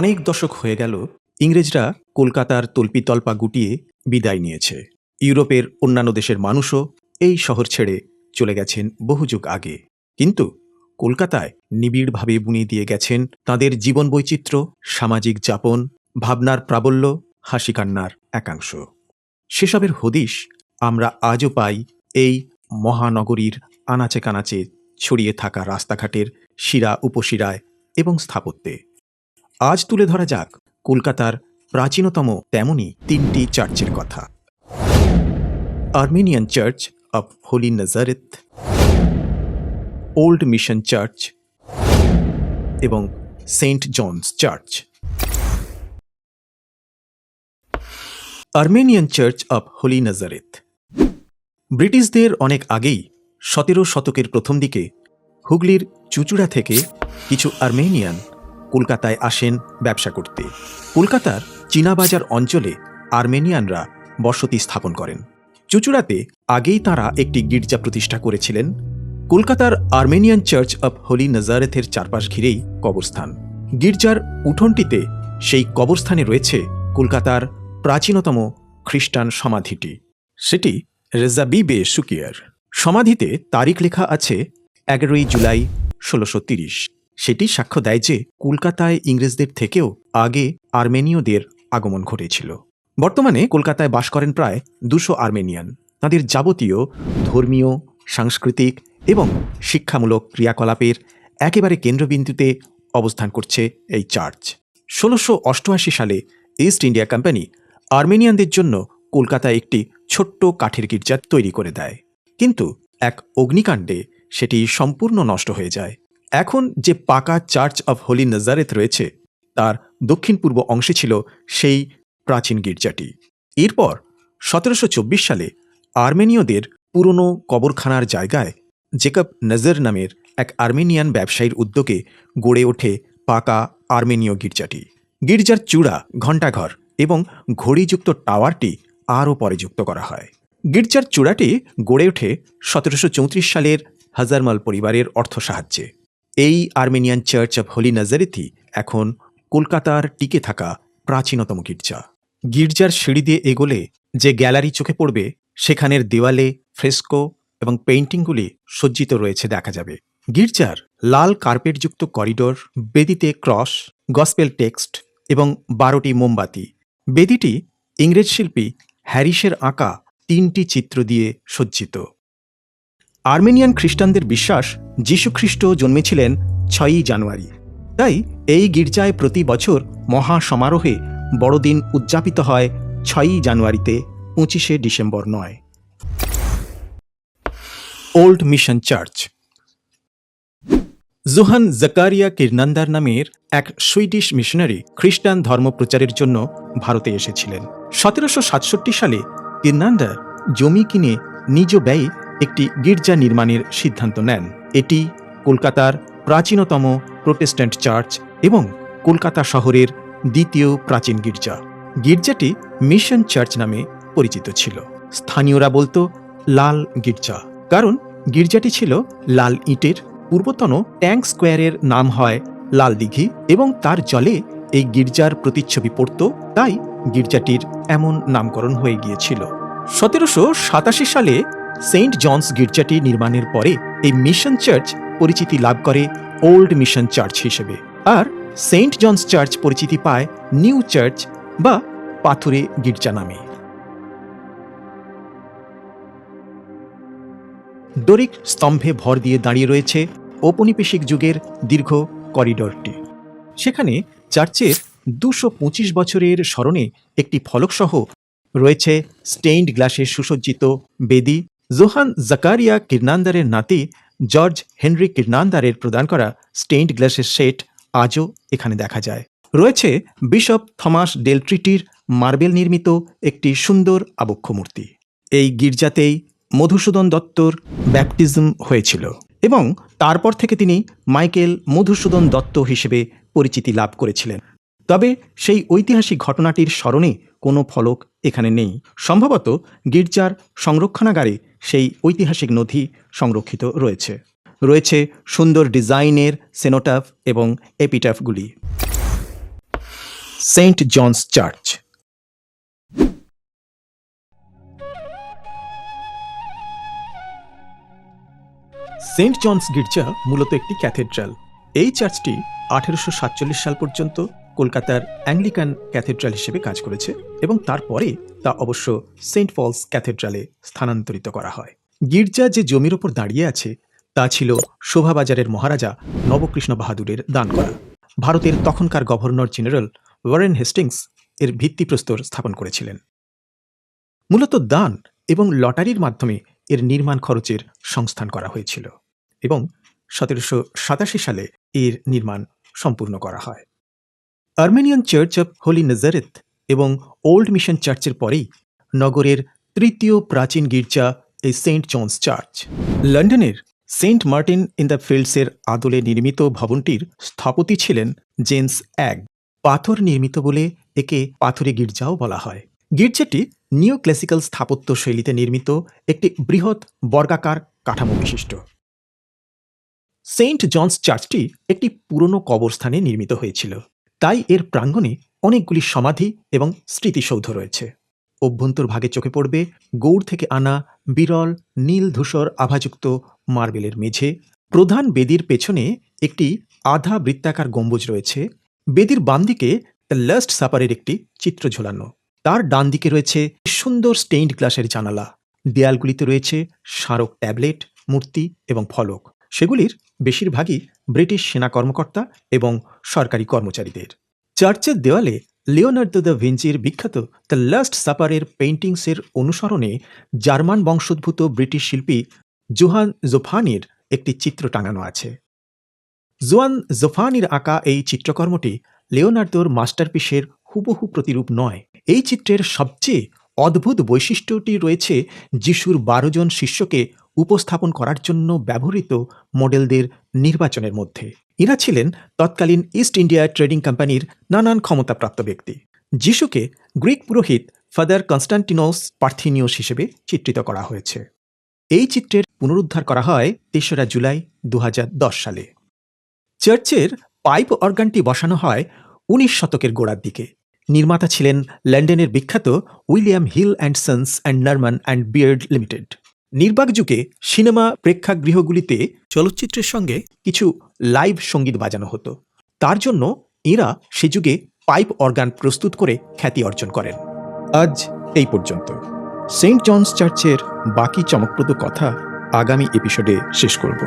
অনেক দশক হয়ে গেল, ইংরেজরা কলকাতার তল্পিতল্পা গুটিয়ে বিদায় নিয়েছে। ইউরোপের অন্যান্য দেশের মানুষও এই শহর ছেড়ে চলে গেছেন বহু যুগ আগে। কিন্তু কলকাতায় নিবিড়ভাবে বুনিয়ে দিয়ে গেছেন তাদের জীবন বৈচিত্র্য, সামাজিক যাপন, ভাবনার প্রাবল্য হাসি কান্নার একাংশ। সেসবের হদিশ আমরা আজও পাই এই মহানগরীর আনাচে কানাচে ছড়িয়ে থাকা রাস্তাঘাটের শিরা উপশিরায় এবং স্থাপত্যে। আজ তুলে ধরা যাক কলকাতার প্রাচীনতম তেমনই তিনটি চার্চের কথা। Armenian church of holy Nazareth, old mission church এবং saint John's church. Armenian church of holy Nazareth. ব্রিটিশদের অনেক আগেই সতেরো শতকের প্রথম দিকে হুগলির চুচুড়া থেকে কিছু আর্মেনিয়ান কলকাতায় আসেন ব্যবসা করতে। কলকাতার চীনাবাজার অঞ্চলে আর্মেনিয়ানরা বসতি স্থাপন করেন। চুচুড়াতে আগেই তারা একটি গির্জা প্রতিষ্ঠা করেছিলেন। কলকাতার আর্মেনিয়ান চার্চ অব হোলি নাজারেথের চারপাশ ঘিরেই কবরস্থান। গির্জার উঠোনটিতে সেই কবরস্থানে রয়েছে কলকাতার প্রাচীনতম খ্রিস্টান সমাধিটি। সেটি রেজাবিবে সুকিয়ার। সমাধিতে তারিখ লেখা আছে এগারোই জুলাই ষোলোশো তিরিশ। সেটি সাক্ষ্য দেয় যে কলকাতায় ইংরেজদের থেকেও আগে আর্মেনীয়দের আগমন ঘটেছিল। বর্তমানে কলকাতায় বাস করেন প্রায় দুশো আর্মেনিয়ান। তাদের যাবতীয় ধর্মীয়, সাংস্কৃতিক এবং শিক্ষামূলক ক্রিয়াকলাপের একেবারে কেন্দ্রবিন্দুতে অবস্থান করছে এই চার্চ। ষোলোশো অষ্টআশি সালে ইস্ট ইন্ডিয়া কোম্পানি আর্মেনিয়ানদের জন্য কলকাতায় একটি ছোট্ট কাঠের গির্জা তৈরি করে দেয়। কিন্তু এক অগ্নিকাণ্ডে সেটি সম্পূর্ণ নষ্ট হয়ে যায়। এখন যে পাকা চার্চ অব হোলি নাজারেথ রয়েছে, তার দক্ষিণ পূর্ব অংশে ছিল সেই প্রাচীন গির্জাটি। এরপর সতেরোশো চব্বিশ সালে আর্মেনীয়দের পুরনো কবরখানার জায়গায় জেকব নজর নামের এক আর্মেনিয়ান ব্যবসায়ীর উদ্যোগে গড়ে ওঠে পাকা আর্মেনীয় গির্জাটি। গির্জার চূড়া, ঘণ্টাঘর এবং ঘড়িযুক্ত টাওয়ারটি আরও পরে যুক্ত করা হয়। গির্জার চূড়াটি গড়ে ওঠে সতেরোশো চৌত্রিশ সালের হাজারমাল পরিবারের অর্থ সাহায্যে। এই আর্মেনিয়ান চার্চ অব হোলি নাজারেথি এখন কলকাতার টিকে থাকা প্রাচীনতম গির্জা। গির্জার সিঁড়ি দিয়ে এগোলে যে গ্যালারি চোখে পড়বে, সেখানের দেওয়ালে ফ্রেস্কো এবং পেইন্টিংগুলি সজ্জিত রয়েছে দেখা যাবে। গির্জার লাল কার্পেটযুক্ত করিডোর, বেদিতে ক্রস, গসপেল টেক্সট এবং বারোটি মোমবাতি। বেদিটি ইংরেজ শিল্পী হ্যারিসের আঁকা তিনটি চিত্র দিয়ে সজ্জিত। আর্মেনিয়ান খ্রিস্টানদের বিশ্বাস যীশুখ্রিস্ট জন্মেছিলেন ছয়ই জানুয়ারি। তাই এই গির্জায় প্রতি বছর মহা সমারোহে বড়দিন উদযাপিত হয় ছয়ই জানুয়ারিতে, পঁচিশে ডিসেম্বর নয়। Old mission church. Johann Zachariah Kiernander নামের এক সুইডিশ মিশনারি খ্রিস্টান ধর্ম প্রচারের জন্য ভারতে এসেছিলেন। সতেরোশো সাতষট্টি সালে কিরনান্দার জমি কিনে নিজ ব্যয়ে একটি গির্জা নির্মাণের সিদ্ধান্ত নেন। এটি কলকাতার প্রাচীনতম প্রোটেস্ট্যান্ট চার্চ এবং কলকাতা শহরের দ্বিতীয় প্রাচীন গির্জা। গির্জাটি মিশন চার্চ নামে পরিচিত ছিল। স্থানীয়রা বলতো লাল গির্জা। কারণ গির্জাটি ছিল লাল ইটের, পূর্বতন ট্যাঙ্ক স্কোয়ারের নাম হয় লাল দিঘি এবং তার জলে এই গির্জার প্রতিচ্ছবি পড়ত, তাই গির্জাটির এমন নামকরণ হয়ে গিয়েছিল। সতেরোশো সাতাশি সালে সেন্ট জনস গির্জাটি নির্মাণের পরে এই মিশন চার্চ পরিচিতি লাভ করে ওল্ড মিশন চার্চ হিসেবে। আর সেন্ট জনস চার্চ পরিচিতি পায় নিউ চার্চ বা পাথুরে গির্জা নামে। ডোরিক স্তম্ভে ভর দিয়ে দাঁড়িয়ে রয়েছে ঔপনিবেশিক যুগের দীর্ঘ করিডরটি। সেখানে চার্চের দুশো পঁচিশ বছরের স্মরণে একটি ফলকসহ রয়েছে স্টেইনড গ্লাসে সুসজ্জিত বেদি জোহান জাকারিয়া কিরনান্দারের নাতি জর্জ হেনরি কিরনান্দারের প্রদান করা স্টেইনড গ্লাসের সেট আজও এখানে দেখা যায়। রয়েছে বিশপ থমাস ডেলট্রিটির মার্বেল নির্মিত একটি সুন্দর আবক্ষ মূর্তি। এই গির্জাতেই মধুসূদন দত্তর ব্যাপটিজম হয়েছিল এবং তারপর থেকে তিনি মাইকেল মধুসূদন দত্ত হিসেবে পরিচিতি লাভ করেছিলেন। তবে সেই ঐতিহাসিক ঘটনাটির স্মরণে কোনো ফলক এখানে নেই। সম্ভবত গির্জার সংরক্ষণাগারে সেই ঐতিহাসিক নথি সংরক্ষিত রয়েছে। রয়েছে সুন্দর ডিজাইনের সেনোটাফ এবং এপিটাফগুলি। Saint John's church. Saint John's গির্জা মূলত একটি ক্যাথেড্রাল। এই চার্চটি আঠেরোশো সাতচল্লিশ সাল পর্যন্ত কলকাতার অ্যাংলিকান ক্যাথেড্রাল হিসেবে কাজ করেছে এবং তারপরে তা অবশ্য সেন্ট পলস ক্যাথেড্রালে স্থানান্তরিত করা হয়। গির্জা যে জমির ওপর দাঁড়িয়ে আছে, তা ছিল শোভাবাজারের মহারাজা নবকৃষ্ণ বাহাদুরের দান করা। ভারতের তখনকার গভর্নর জেনারেল ওয়ারেন হেস্টিংস এর ভিত্তিপ্রস্তর স্থাপন করেছিলেন। মূলত দান এবং লটারির মাধ্যমে এর নির্মাণ খরচের সংস্থান করা হয়েছিল এবং সতেরোশো সাতাশি সালে এর নির্মাণ সম্পূর্ণ করা হয়। Armenian church of holy Nazareth এবং ওল্ড মিশন চার্চের পরেই নগরের তৃতীয় প্রাচীন গির্জা এই সেন্ট জনস চার্চ। লন্ডনের সেন্ট মার্টিন ইন দ্য ফিল্ডসের আদলে নির্মিত ভবনটির স্থপতি ছিলেন জেমস অ্যাগ। পাথর নির্মিত বলে একে পাথরে গির্জাও বলা হয়। গির্জাটি নিও ক্লাসিক্যাল স্থাপত্য শৈলীতে নির্মিত একটি বৃহৎ বর্গাকার কাঠামো বিশিষ্ট। সেন্ট জনস চার্চটি একটি পুরনো কবরস্থানে নির্মিত হয়েছিল। তাই এর প্রাঙ্গণে অনেকগুলি সমাধি এবং স্মৃতিসৌধ রয়েছে। অভ্যন্তরভাগে চোখে পড়বে গৌড় থেকে আনা বিরল, নীল ধূসর আভাযুক্ত মার্বেলের মেঝে। প্রধান বেদির পেছনে একটি আধা বৃত্তাকার গম্বুজ রয়েছে। বেদির বাম দিকে লাস্ট সাপারের একটি চিত্র ঝোলানো। তার ডান দিকে রয়েছে সুন্দর স্টেইনড গ্লাসের জানালা। দেয়ালগুলিতে রয়েছে স্মারক ট্যাবলেট, মূর্তি এবং ফলক। সেগুলির বেশিরভাগই ব্রিটিশ সেনা কর্মকর্তা এবং সরকারি কর্মচারীদের। চার্চের দেওয়ালে লিওনার্দো দ্য ভিঞ্চির বিখ্যাত দ্য লাস্ট সাপারের পেইন্টিংসের অনুসরণে জার্মান বংশোদ্ভূত ব্রিটিশ শিল্পী জোহান জোফানির একটি চিত্র টাঙানো আছে। জোয়ান জোফানির আঁকা এই চিত্রকর্মটি লিওনার্দোর মাস্টারপিসের হুবহু প্রতিরূপ নয়। এই চিত্রের সবচেয়ে অদ্ভুত বৈশিষ্ট্যটি রয়েছে যিশুর বারো জন শিষ্যকে উপস্থাপন করার জন্য ব্যবহৃত মডেলদের নির্বাচনের মধ্যে। এরা ছিলেন তৎকালীন ইস্ট ইন্ডিয়া ট্রেডিং কোম্পানির নানান ক্ষমতাপ্রাপ্ত ব্যক্তি, যিশুকে গ্রিক পুরোহিত ফাদার কনস্টান্টিনোস পার্থিনিয়স হিসেবে চিত্রিত করা হয়েছে। এই চিত্রের পুনরুদ্ধার করা হয় তেসরা জুলাই দু হাজার দশ সালে। চার্চের পাইপ অর্গানটি বসানো হয় উনিশ শতকের গোড়ার দিকে। নির্মাতা ছিলেন লন্ডনের বিখ্যাত William Hill and sons and Norman and Beard limited. নির্বাক যুগে সিনেমা প্রেক্ষাগৃহগুলিতে চলচ্চিত্রের সঙ্গে কিছু লাইভ সংগীত বাজানো হতো। তার জন্য এরা সে যুগে পাইপ অর্গান প্রস্তুত করে খ্যাতি অর্জন করেন। আজ এই পর্যন্ত। সেন্ট জনস চার্চের বাকি চমকপ্রদ কথা আগামী এপিসোডে শেষ করব।